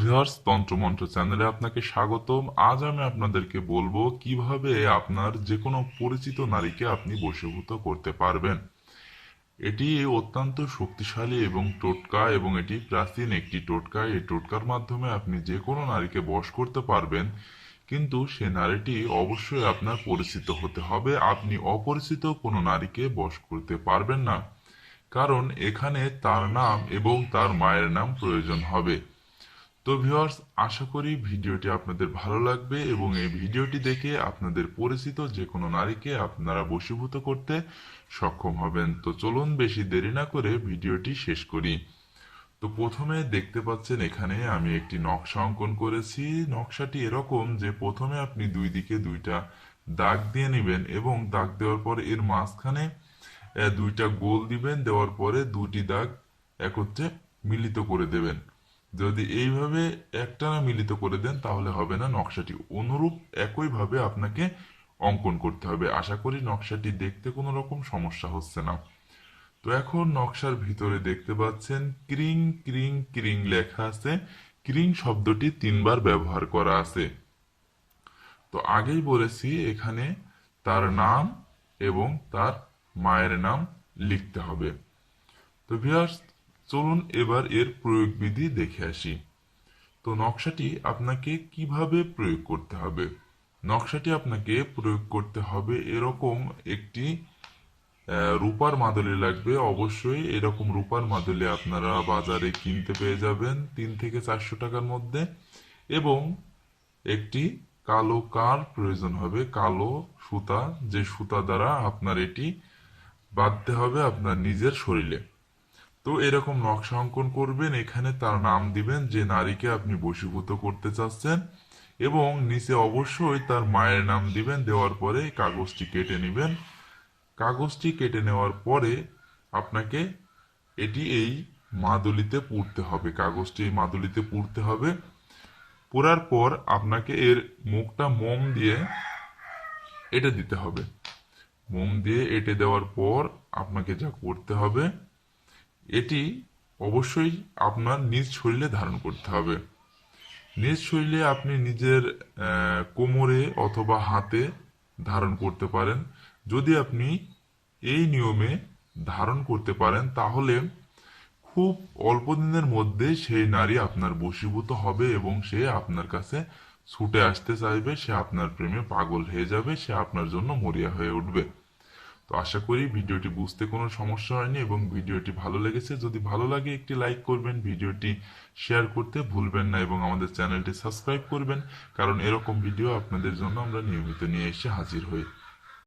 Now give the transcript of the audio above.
Viewers তন্ত্রমন্ত্র চ্যানেলে আপনাকে স্বাগতম। আজ আমি আপনাদেরকে বলব কীভাবে আপনার যে কোনো পরিচিত নারীকে আপনি বশীভূত করতে পারবেন। এটি অত্যন্ত শক্তিশালী এবং টোটকা এবং এটি প্রাচীন একটি টোটকা। এই টোটকার মাধ্যমে আপনি যে কোনো নারীকে বশ করতে পারবেন, কিন্তু সে নারীটি অবশ্যই আপনার পরিচিত হতে হবে। আপনি অপরিচিত কোনো নারীকে বশ করতে পারবেন না, কারণ এখানে তার নাম এবং তার মায়ের নাম প্রয়োজন হবে। তো ভিউয়ার্স, আশা করি ভিডিওটি আপনাদের ভালো লাগবে এবং এই ভিডিওটি দেখে আপনাদের পরিচিত যে কোনো নারীকে আপনারা বশীভূত করতে সক্ষম হবেন। তো চলুন বেশি দেরি না করে ভিডিওটি শেষ করি। তো প্রথমে দেখতে পাচ্ছেন এখানে আমি একটি নকশা অঙ্কন করেছি। নকশাটি এরকম যে প্রথমে আপনি দুই দিকে দুইটা দাগ দিয়ে নেবেন এবং দাগ দেওয়ার পর এর মাঝখানে দুইটা গোল দিবেন, দেওয়ার পরে দুটি দাগ একত্রে মিলিত করে দেবেন। যদি এইভাবে একটানা মিলিত করে দেন, তাহলে হবে না নকশাটি। অনুরূপ একইভাবে আপনাকে অঙ্কন করতে হবে। আশা করি নকশাটি দেখতে কোনো রকম সমস্যা হচ্ছে না। তো এখন নকশার ভিতরে দেখতে পাচ্ছেন, ক্রিং ক্রিং ক্রিং লেখা আছে। ক্রিং শব্দটি তিনবার ব্যবহার করা আছে। তো আগেই বলেছি, এখানে তার নাম এবং তার মায়ের নাম লিখতে হবে। তো ভিউয়ার্স চলুন এবার এর প্রয়োগ বিধি দেখে আসি। তো নকশাটি আপনাকে কীভাবে প্রয়োগ করতে হবে? নকশাটি আপনাকে প্রয়োগ করতে হবে এরকম একটি রূপার মাদুলি লাগবে। অবশ্যই এরকম রূপার মাদুলি আপনারা বাজারে কিনতে পেয়ে যাবেন তিন থেকে চারশো টাকার মধ্যে। এবং একটি কালো কার প্রয়োজন হবে, কালো সুতা, যে সুতা দ্বারা আপনার এটি বাঁধতে হবে আপনার নিজের শরীরে। তো এরকম নকশা অঙ্কন করবেন, এখানে তার নাম দিবেন, যে নারীকে আপনি বশীভূত করতে চাচ্ছেন, এবং নিচে অবশ্যই তার মায়ের নাম দিবেন, দেওয়ার পরে কাগজটি কেটে নেবেন। কাগজটি কেটে নেওয়ার পরে আপনাকে এটি এই মাদুলিতে পুড়তে হবে, কাগজটি এই মাদুলিতে পুড়তে হবে। পোড়ার পর আপনাকে এর মুখটা মোম দিয়ে এটা দিতে হবে। মোম দিয়ে এটে দেওয়ার পর আপনাকে যা করতে হবে এটি অবশ্যই আপনার নিজ শরীরে ধারণ করতে হবে। নিজ শরীরে আপনি নিজের কোমরে অথবা হাতে ধারণ করতে পারেন। যদি আপনি এই নিয়মে ধারণ করতে পারেন, তাহলে খুব অল্প দিনের মধ্যে সেই নারী আপনার বশীভূত হবে এবং সে আপনার কাছে ছুটে আসতে চাইবে, সে আপনার প্রেমে পাগল হয়ে যাবে, সে আপনার জন্য মরিয়া হয়ে উঠবে। তো আশা করি ভিডিওটি বুঝতে কোনো সমস্যা হয়নি এবং ভিডিওটি ভালো লেগেছে। যদি ভালো লাগে, একটি লাইক করবেন, ভিডিওটি শেয়ার করতে ভুলবেন না এবং আমাদের চ্যানেলটি সাবস্ক্রাইব করবেন, কারণ এরকম ভিডিও আপনাদের জন্য আমরা নিয়মিত নিয়ে এসে হাজির হই।